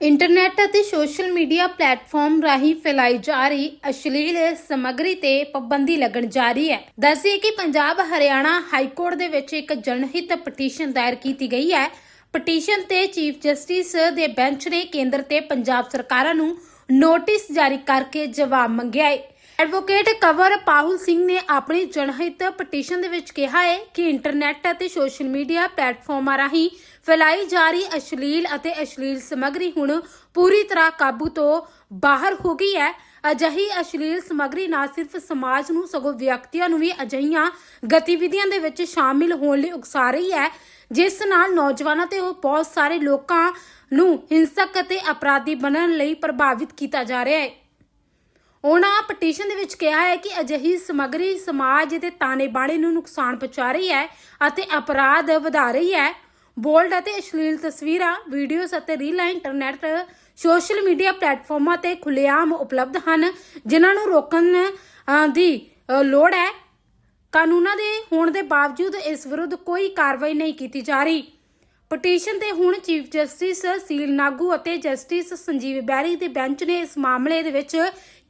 Internet ਅਤੇ social media platform ਰਾਹੀਂ ਫੈਲਾਈ ਜਾ ਰਹੀ ਅਸ਼ਲੀਲ ਸਮੱਗਰੀ ਤੇ ਪਾਬੰਦੀ ਲੱਗਣ ਜਾ ਰਹੀ ਹੈ। ਦੱਸਿਏ ਕਿ ਪੰਜਾਬ ਹਰਿਆਣਾ ਹਾਈ ਕੋਰਟ ਦੇ ਵਿੱਚ ਇੱਕ ਜਨਹਿਤ ਪਟੀਸ਼ਨ ਦਾਇਰ ਕੀਤੀ ਗਈ ਹੈ। ਪਟੀਸ਼ਨ ਤੇ ਚੀਫ ਜਸਟਿਸ ਦੇ ਬੈਂਚ ਨੇ ਕੇਂਦਰ ਤੇ ਪੰਜਾਬ ਸਰਕਾਰਾਂ ਨੂੰ ਨੋਟਿਸ ਜਾਰੀ ਕਰਕੇ ਜਵਾਬ ਮੰਗਿਆ ਹੈ। ਐਡਵੋਕੇਟ ਕਵਰ ਪਾਹੁਲ ਸਿੰਘ ਨੇ ਆਪਣੀ ਜਨਹਿਤ ਪਟੀਸ਼ਨ ਦੇ ਵਿੱਚ ਕਿਹਾ ਹੈ ਕਿ ਇੰਟਰਨੈਟ ਅਤੇ ਸੋਸ਼ਲ ਮੀਡੀਆ ਪਲੇਟਫਾਰਮਾਂ ਰਾਹੀਂ ਫੈਲਾਈ ਜਾ ਰਹੀ ਅਸ਼ਲੀਲ ਅਤੇ ਅਸ਼ਲੀਲ ਸਮੱਗਰੀ ਹੁਣ ਪੂਰੀ ਤਰ੍ਹਾਂ ਕਾਬੂ ਤੋਂ ਬਾਹਰ ਹੋ ਗਈ ਹੈ। ਅਜਿਹੀ ਅਸ਼ਲੀਲ ਸਮੱਗਰੀ ਨਾ ਸਿਰਫ ਸਮਾਜ ਨੂੰ, ਸਗੋਂ ਵਿਅਕਤੀਆਂ ਨੂੰ ਵੀ ਅਜਿਹੀਆਂ ਗਤੀਵਿਧੀਆਂ ਦੇ ਵਿੱਚ ਸ਼ਾਮਿਲ ਹੋਣ ਲਈ ਉਕਸਾ ਰਹੀ ਹੈ, ਜਿਸ ਨਾਲ ਨੌਜਵਾਨਾਂ ਤੇ ਉਹ ਬਹੁਤ ਸਾਰੇ ਲੋਕਾਂ ਨੂੰ ਹਿੰਸਕ ਅਤੇ ਅਪਰਾਧੀ ਬਣਨ ਲਈ ਪ੍ਰਭਾਵਿਤ ਕੀਤਾ ਜਾ ਰਿਹਾ ਹੈ। ਉਹਨਾਂ ਪਟੀਸ਼ਨ ਦੇ ਵਿੱਚ ਕਿਹਾ ਹੈ ਕਿ ਅਜਿਹੀ ਸਮੱਗਰੀ ਸਮਾਜ ਦੇ ਤਾਣੇ ਬਾਣੇ ਨੂੰ ਨੁਕਸਾਨ ਪਹੁੰਚਾ ਰਹੀ ਹੈ ਅਤੇ ਅਪਰਾਧ ਵਧਾ ਰਹੀ ਹੈ। ਬੋਲਡ ਅਤੇ ਅਸ਼ਲੀਲ ਤਸਵੀਰਾਂ ਵੀਡੀਓਜ਼ ਅਤੇ ਰੀਲਾਂ ਇੰਟਰਨੈਟ ਸੋਸ਼ਲ ਮੀਡੀਆ ਪਲੇਟਫਾਰਮਾਂ ਤੇ ਖੁੱਲੇਆਮ ਉਪਲਬਧ ਹਨ, ਜਿਨ੍ਹਾਂ ਨੂੰ ਰੋਕਣ ਦੀ ਲੋੜ ਹੈ। ਕਾਨੂੰਨਾਂ ਦੇ ਹੋਣ ਦੇ ਬਾਵਜੂਦ ਇਸ ਵਿਰੁੱਧ ਕੋਈ ਕਾਰਵਾਈ ਨਹੀਂ ਕੀਤੀ ਜਾ ਰਹੀ। ਪਟੀਸ਼ਨ ਤੇ ਹੁਣ ਚੀਫ ਜਸਟਿਸ ਸੀਲ ਨਾਗੂ ਅਤੇ ਜਸਟਿਸ ਸੰਜੀਵ ਬੈਰੀ ਦੇ ਬੈਂਚ ਨੇ ਇਸ ਮਾਮਲੇ ਦੇ ਵਿੱਚ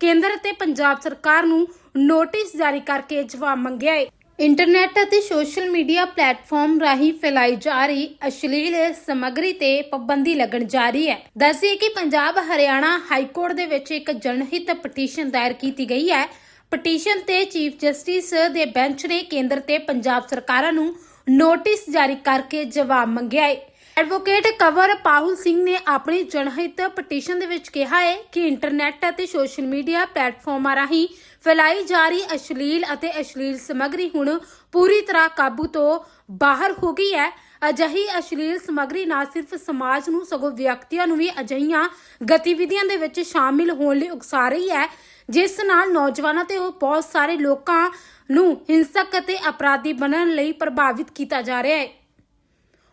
ਕੇਂਦਰ ਅਤੇ ਪੰਜਾਬ ਸਰਕਾਰ ਨੂੰ ਨੋਟਿਸ ਜਾਰੀ ਕਰਕੇ ਜਵਾਬ ਮੰਗਿਆ ਹੈ। ਇੰਟਰਨੈਟ ਅਤੇ ਸੋਸ਼ਲ ਮੀਡੀਆ ਪਲੇਟਫਾਰਮ ਰਾਹੀਂ ਫੈਲਾਈ ਜਾ ਰਹੀ ਅਸ਼ਲੀਲ ਸਮੱਗਰੀ ਤੇ ਪਾਬੰਦੀ ਲੱਗਣ ਜਾ ਰਹੀ ਹੈ। ਦੱਸਿਏ ਕਿ ਪੰਜਾਬ ਹਰਿਆਣਾ ਹਾਈ ਕੋਰਟ ਦੇ ਵਿੱਚ ਇੱਕ ਜਨਹਿਤ ਪਟੀਸ਼ਨ ਦਾਇਰ ਕੀਤੀ ਗਈ ਹੈ। ਪਟੀਸ਼ਨ ਤੇ ਚੀਫ ਜਸਟਿਸ ਦੇ ਬੈਂਚ ਨੇ ਕੇਂਦਰ ਤੇ ਪੰਜਾਬ ਸਰਕਾਰਾਂ ਨੂੰ ਨੋਟਿਸ ਜਾਰੀ ਕਰਕੇ ਜਵਾਬ ਮੰਗਿਆ ਹੈ। ਐਡਵੋਕੇਟ ਕਵਰ ਪਾਹੁਲ ਸਿੰਘ ਨੇ ਆਪਣੀ ਜਨਹਿਤ ਪਟੀਸ਼ਨ ਦੇ ਵਿੱਚ ਕਿਹਾ ਹੈ ਕਿ ਇੰਟਰਨੈਟ ਅਤੇ ਸੋਸ਼ਲ ਮੀਡੀਆ ਪਲੇਟਫਾਰਮਾਂ ਰਾਹੀਂ ਫੈਲਾਈ ਜਾ ਰਹੀ ਅਸ਼ਲੀਲ ਅਤੇ ਅਸ਼ਲੀਲ ਸਮੱਗਰੀ ਹੁਣ ਪੂਰੀ ਤਰ੍ਹਾਂ ਕਾਬੂ ਤੋਂ ਬਾਹਰ ਹੋ ਗਈ ਹੈ। ਅਜਿਹੀ ਅਸ਼ਲੀਲ ਸਮੱਗਰੀ ਨਾ ਸਿਰਫ ਸਮਾਜ ਨੂੰ, ਸਗੋਂ ਵਿਅਕਤੀਆਂ ਨੂੰ ਵੀ ਅਜਿਹੀਆਂ ਗਤੀਵਿਧੀਆਂ ਦੇ ਵਿੱਚ ਸ਼ਾਮਿਲ ਹੋਣ ਲਈ ਉਕਸਾ ਰਹੀ ਹੈ ਜਿਸ ਨਾਲ ਨੌਜਵਾਨਾਂ ਤੇ ਬਹੁਤ ਸਾਰੇ ਲੋਕਾਂ ਨੂੰ ਹਿੰਸਕ ਅਤੇ ਅਪਰਾਧੀ ਬਣਨ ਲਈ ਪ੍ਰਭਾਵਿਤ ਕੀਤਾ ਜਾ ਰਿਹਾ ਹੈ।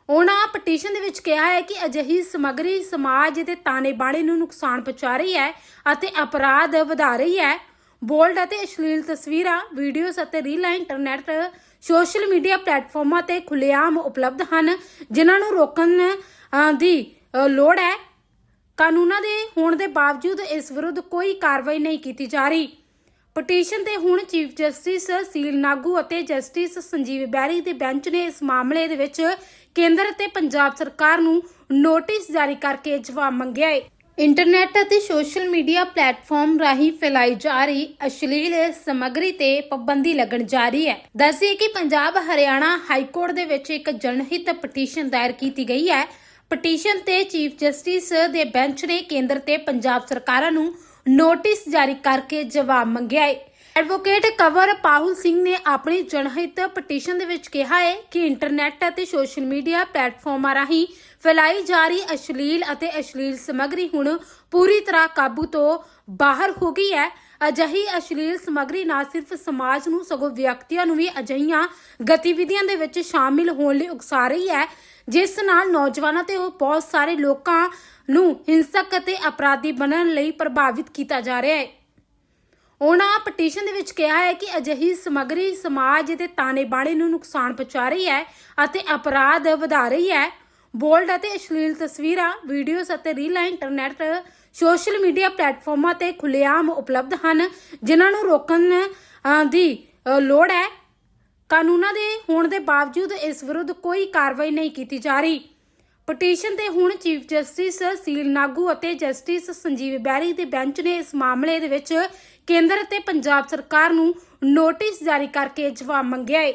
ਉਹਨਾਂ ਪਟੀਸ਼ਨ ਦੇ ਵਿੱਚ ਕਿਹਾ ਹੈ ਕਿ ਅਜਿਹੀ ਸਮੱਗਰੀ ਸਮਾਜ ਦੇ ਤਾਣੇ ਬਾਣੇ ਨੂੰ ਨੁਕਸਾਨ ਪਹੁੰਚਾ ਰਹੀ ਹੈ ਅਤੇ ਅਪਰਾਧ ਵਧਾ ਰਹੀ ਹੈ। ਬੋਲਡ ਅਤੇ ਅਸ਼ਲੀਲ ਤਸਵੀਰਾਂ ਵੀਡੀਓਜ਼ ਅਤੇ ਰੀਲਾਂ ਇੰਟਰਨੈਟ ਸੋਸ਼ਲ ਮੀਡੀਆ ਪਲੇਟਫਾਰਮਾਂ ਤੇ ਖੁੱਲੇਆਮ ਉਪਲਬਧ ਹਨ, ਜਿਨ੍ਹਾਂ ਨੂੰ ਰੋਕਣ ਦੀ ਲੋੜ ਹੈ। ਕਾਨੂੰਨਾਂ ਦੇ ਹੋਣ ਦੇ ਬਾਵਜੂਦ ਇਸ ਵਿਰੁੱਧ ਕੋਈ ਕਾਰਵਾਈ ਨਹੀਂ ਕੀਤੀ ਜਾ ਰਹੀ। ਪਟੀਸ਼ਨ ਤੇ ਹੁਣ ਚੀਫ ਜਸਟਿਸ ਸੀਲ ਨਾਗੂ ਅਤੇ ਜਸਟਿਸ ਸੰਜੀਵ ਬੈਰੀ ਦੇ ਬੈਂਚ ਨੇ ਇਸ ਮਾਮਲੇ ਦੇ ਵਿੱਚ ਕੇਂਦਰ ਅਤੇ ਪੰਜਾਬ ਸਰਕਾਰ ਨੂੰ ਨੋਟਿਸ ਜਾਰੀ ਕਰਕੇ ਜਵਾਬ ਮੰਗਿਆ ਹੈ। ਇੰਟਰਨੈਟ ਅਤੇ ਸੋਸ਼ਲ ਮੀਡੀਆ ਪਲੇਟਫਾਰਮ ਰਾਹੀਂ ਫੈਲਾਈ ਜਾ ਰਹੀ ਅਸ਼ਲੀਲ ਸਮੱਗਰੀ ਤੇ ਪਾਬੰਦੀ ਲੱਗਣ ਜਾ ਰਹੀ ਹੈ। ਦੱਸਿਏ ਕਿ ਪੰਜਾਬ ਹਰਿਆਣਾ ਹਾਈ ਕੋਰਟ ਦੇ ਵਿੱਚ ਇੱਕ ਜਨਹਿਤ ਪਟੀਸ਼ਨ ਦਾਇਰ ਕੀਤੀ ਗਈ ਹੈ। ਪਟੀਸ਼ਨ ਤੇ ਚੀਫ ਜਸਟਿਸ ਦੇ ਬੈਂਚ ਨੇ ਕੇਂਦਰ ਤੇ ਪੰਜਾਬ ਸਰਕਾਰਾਂ ਨੂੰ ਨੋਟਿਸ ਜਾਰੀ ਕਰਕੇ ਜਵਾਬ ਮੰਗਿਆ ਹੈ। ਐਡਵੋਕੇਟ ਕਵਰ ਪਾਹੁਲ ਸਿੰਘ ਨੇ ਆਪਣੀ ਜਨਹਿਤ ਪਟੀਸ਼ਨ ਦੇ ਵਿੱਚ ਕਿਹਾ ਹੈ ਕਿ ਇੰਟਰਨੈਟ ਅਤੇ ਸੋਸ਼ਲ ਮੀਡੀਆ ਪਲੇਟਫਾਰਮਾਂ ਰਾਹੀਂ ਫੈਲਾਈ ਜਾ ਰਹੀ ਅਸ਼ਲੀਲ ਅਤੇ ਅਸ਼ਲੀਲ ਸਮੱਗਰੀ ਹੁਣ ਪੂਰੀ ਤਰ੍ਹਾਂ ਕਾਬੂ ਤੋਂ ਬਾਹਰ ਹੋ ਗਈ ਹੈ। ਅਜਿਹੀ ਅਸ਼ਲੀਲ ਸਮੱਗਰੀ ਨਾ ਸਿਰਫ ਸਮਾਜ ਨੂੰ, ਸਗੋਂ ਵਿਅਕਤੀਆਂ ਨੂੰ ਵੀ ਅਜਿਹੀਆਂ ਗਤੀਵਿਧੀਆਂ ਦੇ ਵਿੱਚ ਸ਼ਾਮਿਲ ਹੋਣ ਲਈ ਉਕਸਾ ਰਹੀ ਹੈ, ਜਿਸ ਨਾਲ ਨੌਜਵਾਨਾਂ ਤੇ ਉਹ ਬਹੁਤ ਸਾਰੇ ਲੋਕਾਂ ਨੂੰ ਹਿੰਸਕ ਅਤੇ ਅਪਰਾਧੀ ਬਣਨ ਲਈ ਪ੍ਰਭਾਵਿਤ ਕੀਤਾ ਜਾ ਰਿਹਾ ਹੈ। ਉਹਨਾਂ ਪਟੀਸ਼ਨ ਦੇ ਵਿੱਚ ਕਿਹਾ ਹੈ ਕਿ ਅਜਿਹੀ ਸਮੱਗਰੀ ਸਮਾਜ ਦੇ ਤਾਣੇ ਬਾਣੇ ਨੂੰ ਨੁਕਸਾਨ ਪਹੁੰਚਾ ਰਹੀ ਹੈ ਅਤੇ ਅਪਰਾਧ ਵਧਾ ਰਹੀ ਹੈ। ਬੋਲਡ ਅਤੇ ਅਸ਼ਲੀਲ ਤਸਵੀਰਾਂ ਵੀਡੀਓਜ਼ ਅਤੇ ਰੀਲਾਂ ਇੰਟਰਨੈਟ ਸੋਸ਼ਲ ਮੀਡੀਆ ਪਲੇਟਫਾਰਮਾਂ ਤੇ ਖੁੱਲੇਆਮ ਉਪਲਬਧ ਹਨ, ਜਿਨ੍ਹਾਂ ਨੂੰ ਰੋਕਣ ਦੀ ਲੋੜ ਹੈ। ਕਾਨੂੰਨਾਂ ਦੇ ਹੋਣ ਦੇ ਬਾਵਜੂਦ ਇਸ ਵਿਰੁੱਧ ਕੋਈ ਕਾਰਵਾਈ ਨਹੀਂ ਕੀਤੀ ਜਾ ਰਹੀ। ਪਟੀਸ਼ਨ ਤੇ ਹੁਣ ਚੀਫ ਜਸਟਿਸ ਸੀਲ ਨਾਗੂ ਅਤੇ ਜਸਟਿਸ ਸੰਜੀਵ ਬੈਰੀ ਦੇ ਬੈਂਚ ਨੇ ਇਸ ਮਾਮਲੇ ਦੇ ਵਿੱਚ ਕੇਂਦਰ ਅਤੇ ਪੰਜਾਬ ਸਰਕਾਰ ਨੂੰ ਨੋਟਿਸ ਜਾਰੀ ਕਰਕੇ ਜਵਾਬ ਮੰਗਿਆ ਹੈ।